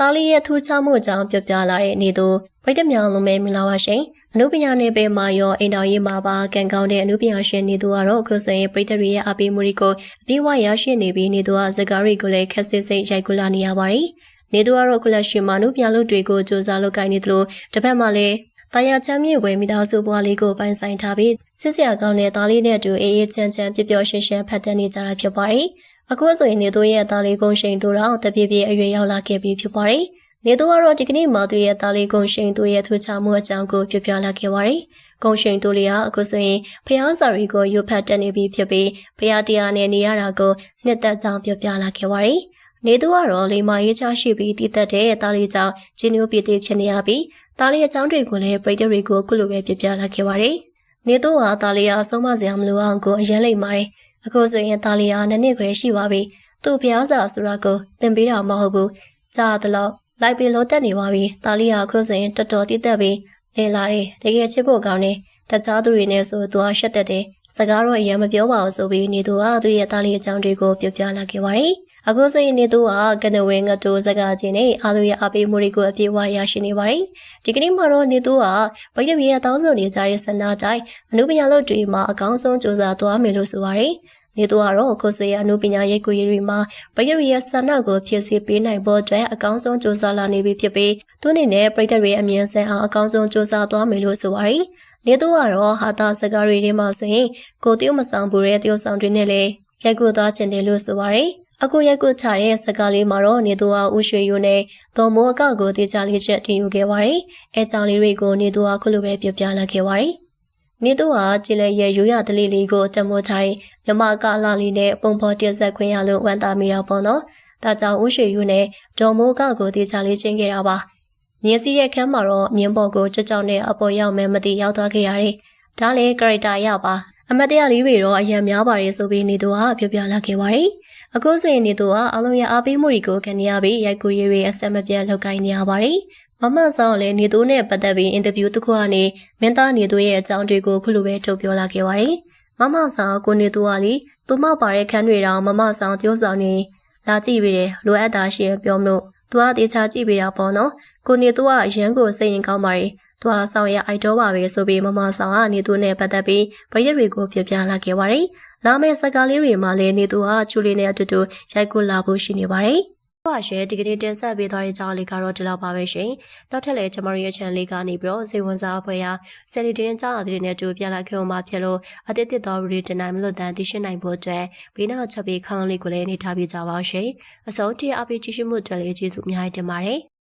တာလီရဲ့ထူးခြားမှုအကြောင်းပြောပြလာတဲ့အနေသူပရိသတ်များလုံးပဲမင်္ဂလာပါရှင်အနုပညာနယ်ပယ်မှာရောအိမ်တော်ရေးမှာပါကံကောင်းတဲ့အနုပညာရှင်နေသူကတော့အခုဆိုရင်ပရိသတ်တွေရဲ့အပေးမှုတွေကိုအပြည့်အဝရရှိနေပြီးနေသူကဇကာရီကိုလည်းခက်စစ်စစ်ရိုက်ကူလာနေရပါတယ်နေသူကတော့ကလပ်ရှင်မှာအနုပညာလုပ်တွေကိုစူးစမ်းလုပ်ကိုင်နေသလိုတစ်ဖက်မှာလည်းတာယာချမ်းမြေဝယ်မိသားစုဘွားလေးကိုပိုင်ဆိုင်ထားပြီးစစ်စရာကောင်းတဲ့သားလေးနဲ့အတူအေးအေးချမ်းချမ်းပျော်ပျော်ရွှင်ရွှင်ဖတ်တတ်နေကြတာဖြစ်ပါတယ် အခုဆိုရင်နေသူရဲ့သားလေးကုန်းရှိန်သူတော့တပြည့်ပြည့်အရွယ်ရောက်လာခဲ့ပြီဖြစ်ပါတယ်နေသူကတော့ဒီကနေ့မှသူရဲ့သားလေးကုန်းရှိန်သူရဲ့ထူချမှုအကြောင်းကိုပြပြလာခဲ့ပါတယ်ကုန်းရှိန်သူလေးဟာအခုဆိုရင်ဖျားစာရီကိုရွတ်ဖတ်တက်နေပြီဖြစ်ပြီးဖျားတရားနဲ့နေရတာကိုနှစ်သက်ကြောင်ပြပြလာခဲ့ပါတယ်နေသူကတော့လိမ္မာရေးချရှိပြီးတည်သက်တဲ့သားလေးကြောင့်ဂျင်းညိုပြည့်တည်ဖြစ်နေရပြီးသားလေးအကြောင်းတွေကိုလည်းပရိသတ်တွေကိုခုလိုပဲပြပြလာခဲ့ပါတယ်။နေသူဟာသားလေးအားဆုံးမစရာမလိုအောင်ကိုအရင်လိမ့်ပါတယ်။ အခုဆိုရင်သားလေးဟာနှစ်နှစ်ခွဲရှိပါပြီ။သူ့ဖျားစာဆိုတာကိုသင်ပေးတာမဟုတ်ဘူး။ကြားသလောက်လိုက်ပြီးလို့တက်နေပါပြီ။သားလေးဟာအခုဆိုရင်တော်တော်တည်သက်ပြီးလေလာတယ်။တကယ်ချစ်ဖို့ကောင်းတယ်။တခြားသူတွေနဲ့ဆိုသူဟာရှက်တက်တယ်။စကားတော့အရင်မပြောပါဘူးဆိုပြီးနေသူကသူ့ရဲ့သားလေးအကြောင်းတွေကိုပြပြလာခဲ့ပါတယ်။ အခုဆိုရင်နေသူကကနဝဲငတ်တိုးစကားချင်းနဲ့အားလုံးရဲ့အပေးမှုတွေကိုအပြည့်အဝရရှိနေပါတယ်။ဒီကနေ့မှာတော့နေသူကပရိသတ်ရဲ့တောင်းဆိုနေကြတဲ့ဆန္ဒတိုင်းအနုပညာလုပ်တွေမှာအကောင်းဆုံးစူးစမ်းသွားမယ်လို့ဆိုပါတယ်။နေသူကတော့အခုဆိုရင်အနုပညာရိပ်ကိုရည်တွေမှာပရိသတ်ရဲ့ဆန္ဒကိုဖြည့်ဆည်းပေးနိုင်ဖို့အတွက်အကောင်းဆုံးစူးစမ်းလာနေပြီဖြစ်ပြီးသူအနေနဲ့ပရိသတ်ရဲ့အမြင်ဆန်းအောင်အကောင်းဆုံးစူးစမ်းသွားမယ်လို့ဆိုပါတယ်။နေသူကတော့ဟာတာစကားတွေထဲမှာဆိုရင်ကိုတယောက်မဆောင်ဘူးတဲ့တယောက်ဆောင်တွေနဲ့လည်းရိုက်ကူသွားခြင်းတယ်လို့ဆိုပါတယ်။ အခုရက်ကုချတဲ့စကားလေးမှာတော့နေသူဟာဦးရွှေယူနဲ့ဒေါ်မိုးအကောက်ကိုတေချာလေးချက်တင်ယူခဲ့ပါတယ်။အဲကြောင့်လေးတွေကိုနေသူဟာခုလိုပဲပြပြလာခဲ့ပါတယ်။နေသူဟာကျင်းလည်းရဲ့ရိုးရတလေးလေးကိုတမိုးထားတဲ့မြမကလာလေးနဲ့ပုံဖော်တင်ဆက်ခွင့်ရလို့ဝမ်းသာမိတော့ပေါ့နော်။ဒါကြောင့်ဦးရွှေယူနဲ့ဒေါ်မိုးအကောက်ကိုတေချာလေးချင်းခဲ့တာပါ။မြင်းစည်းရဲ့ခန်းမှာတော့မြင်းပေါ်ကိုကြောက်ကြောက်နဲ့အပေါ်ရောက်မှမသိရောက်သွားခဲ့ရတယ်။ဒါလည်း character ရပါအမတ်တရားလေးတွေတော့အရင်များပါတယ်ဆိုပြီးနေသူဟာပြောပြလာခဲ့ပါတယ်။ အခုဆိုရင်နေသူကအလုံးရအားပေးမှုတွေကိုခံရပြီးရိုက်ကူရည်တွေအဆက်မပြတ်လုပ်ကိုင်နေရပါတယ်။မမဆောင်လည်းနေသူနဲ့ပတ်သက်ပြီးအင်တာဗျူးတစ်ခုကနေမင်းသားနေသူရဲ့အကြောင်းတွေကိုခုလိုပဲထုတ်ပြောလာခဲ့ပါတယ်။မမဆောင်ကိုနေသူကလေသူမပါတဲ့ခန်းတွေတောင်မမဆောင်ပြောဆောင်နေလာကြည့်ပြီးတယ်လိုအပ်တာရှိရင်ပြောမလို့သူကတေချာကြည့်ပေးတာပေါ့နော်။ကိုနေသူကအရန်ကိုစိတ်ရင်ကောင်းပါတယ်။သူဟာဆောင်ရအိုက်တော့ပါပဲဆိုပြီးမမဆောင်ကနေသူနဲ့ပတ်သက်ပြီးပရိယတ်တွေကိုပြပြလာခဲ့ပါတယ်။ လာမယ့်စကားလေးတွေမှာလည်းနေသူဟာချူလေးနဲ့အတူတူရိုက်ကူလာဖို့ရှိနေပါတယ်။ပါရှယ်ဒီကနေ့တင်ဆက်ပေးသွားတဲ့ကြောင်းလေးကတော့ဒီလောက်ပါပဲရှင်။နောက်ထပ်လည်းကျမတို့ရဲ့ channel လေးကနေပြီးတော့စိတ်ဝင်စားအဖွဲ့ရာဆယ်လီတင်ကြောင်းအသစ်နဲ့တူပြန်လာခဲ့အောင်မှာဖြစ်လို့အသစ်တစ်တော်ရီတင်နိုင်မလို့တန်သိရှိနိုင်ဖို့အတွက်ဘေးနောက်ချက်ပေးခေါင်းလေးကိုလည်းနေထားပြကြပါရှင်။အစုံတိအပိကြည့်ရှုမှုအတွက်လည်းကျေးဇူးအများကြီးတင်ပါတယ်။